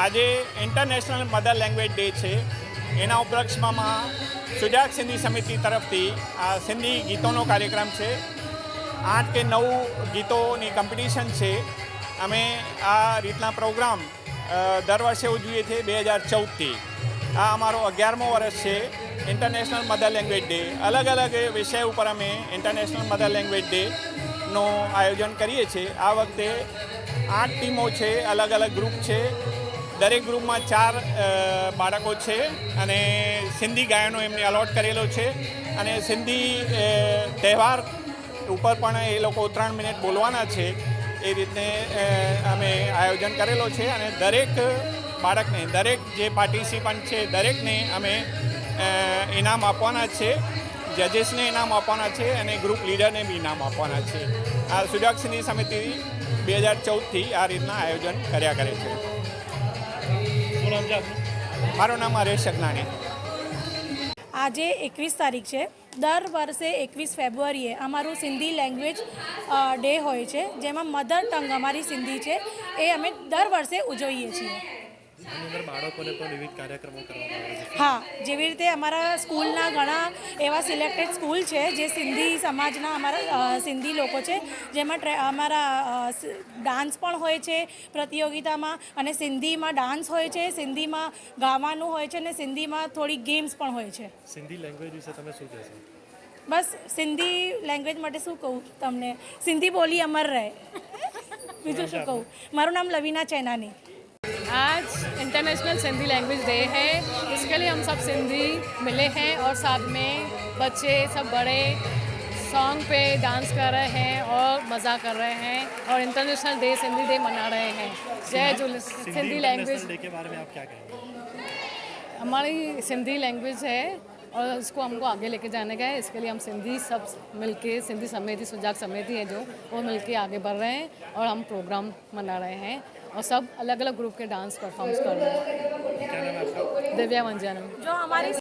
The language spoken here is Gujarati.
આજે ઇન્ટરનેશનલ મધર લેંગ્વેજ ડે છે. એના ઉપલક્ષમાં સુજાત સિંધી સમિતિ તરફથી આ સિંધી ગીતોનો કાર્યક્રમ છે. આઠ કે નવ ગીતોની કોમ્પિટિશન છે. અમે આ રીતના પ્રોગ્રામ દર વર્ષે ઉજવીએ છીએ બે હજાર ચૌદથી. આ અમારો અગિયારમો વર્ષ છે ઇન્ટરનેશનલ મધર લેંગ્વેજ ડે અલગ અલગ વિષય ઉપર અમે ઇન્ટરનેશનલ મધર લેંગ્વેજ ડેનું આયોજન કરીએ છીએ. આ વખતે આઠ ટીમો છે, અલગ અલગ ગ્રુપ છે. દરેક ગ્રુપમાં ચાર બાળકો છે અને સિંધી ગાયનો એમને અલોટ કરેલો છે. અને સિંધી તહેવાર ઉપર પણ એ લોકો ત્રણ મિનિટ બોલવાના છે. એ રીતને અમે આયોજન કરેલો છે અને દરેક બાળકને, દરેક જે પાર્ટિસિપન્ટ છે, દરેકને અમે ઇનામ આપવાના છે. જજેસને ઇનામ આપવાના છે અને ગ્રુપ લીડરને બી ઇનામ આપવાના છે. આ સુજાક સિંધી સમિતિ બે હજાર ચૌદથી આ રીતના આયોજન કર્યા કરે છે. મારું નામ હરેશ અગનાણી. આજે એકવીસ તારીખ છે. દર વર્ષે એકવીસ ફેબ્રુઆરીએ અમારું સિંધી લેંગ્વેજ ડે હોય છે જેમાં મધર ટંગ અમારી સિંધી છે એ અમે દર વર્ષે ઉજવીએ છીએ. બાળકોને પણ વિવિધ કાર્યક્રમો કરવામાં આવે છે. હા જેવી રીતે અમારા સ્કૂલના ઘણા એવા સિલેક્ટેડ સ્કૂલ છે જે સિંધી સમાજના અમારા સિંધી લોકો છે જેમાં અમારા ડાન્સ પણ હોય છે પ્રતિયોગિતામાં અને સિંધીમાં ડાન્સ હોય છે સિંધીમાં ગાવાનું હોય છે અને સિંધીમાં થોડી ગેમ્સ પણ હોય છે. સિંધી લેંગ્વેજ વિશે તમે શું કહેશો? બસ સિંધી લેંગ્વેજ માટે શું કહું તમને? સિંધી બોલી અમર રહે. બીજું શું કહું? મારું નામ લવિના ચૈનાની. आज इंटरनेशनल सिंधी लैंग्वेज डे है। इसके लिए हम सब सिंधी मिले हैं और साथ में बच्चे सब बड़े सॉन्ग पे डांस कर रहे हैं और मज़ा कर रहे हैं और इंटरनेशनल डे सिंधी डे मना रहे हैं। जय झूले सिंधी लैंग्वेज डे के बारे में आप क्या कहेंगे? हमारी सिंधी लैंग्वेज है और उसको हमको आगे लेके जाने का है। इसके लिए हम सिंधी सब मिलके सिंधी समिति सुजाग समिति है जो वो मिलके आगे बढ़ रहे हैं और हम प्रोग्राम मना रहे हैं। और सब अलग अलग ग्रुप के डांस परफॉर्म्स कर रहे हैं दिव्या वंजानम जो हमारी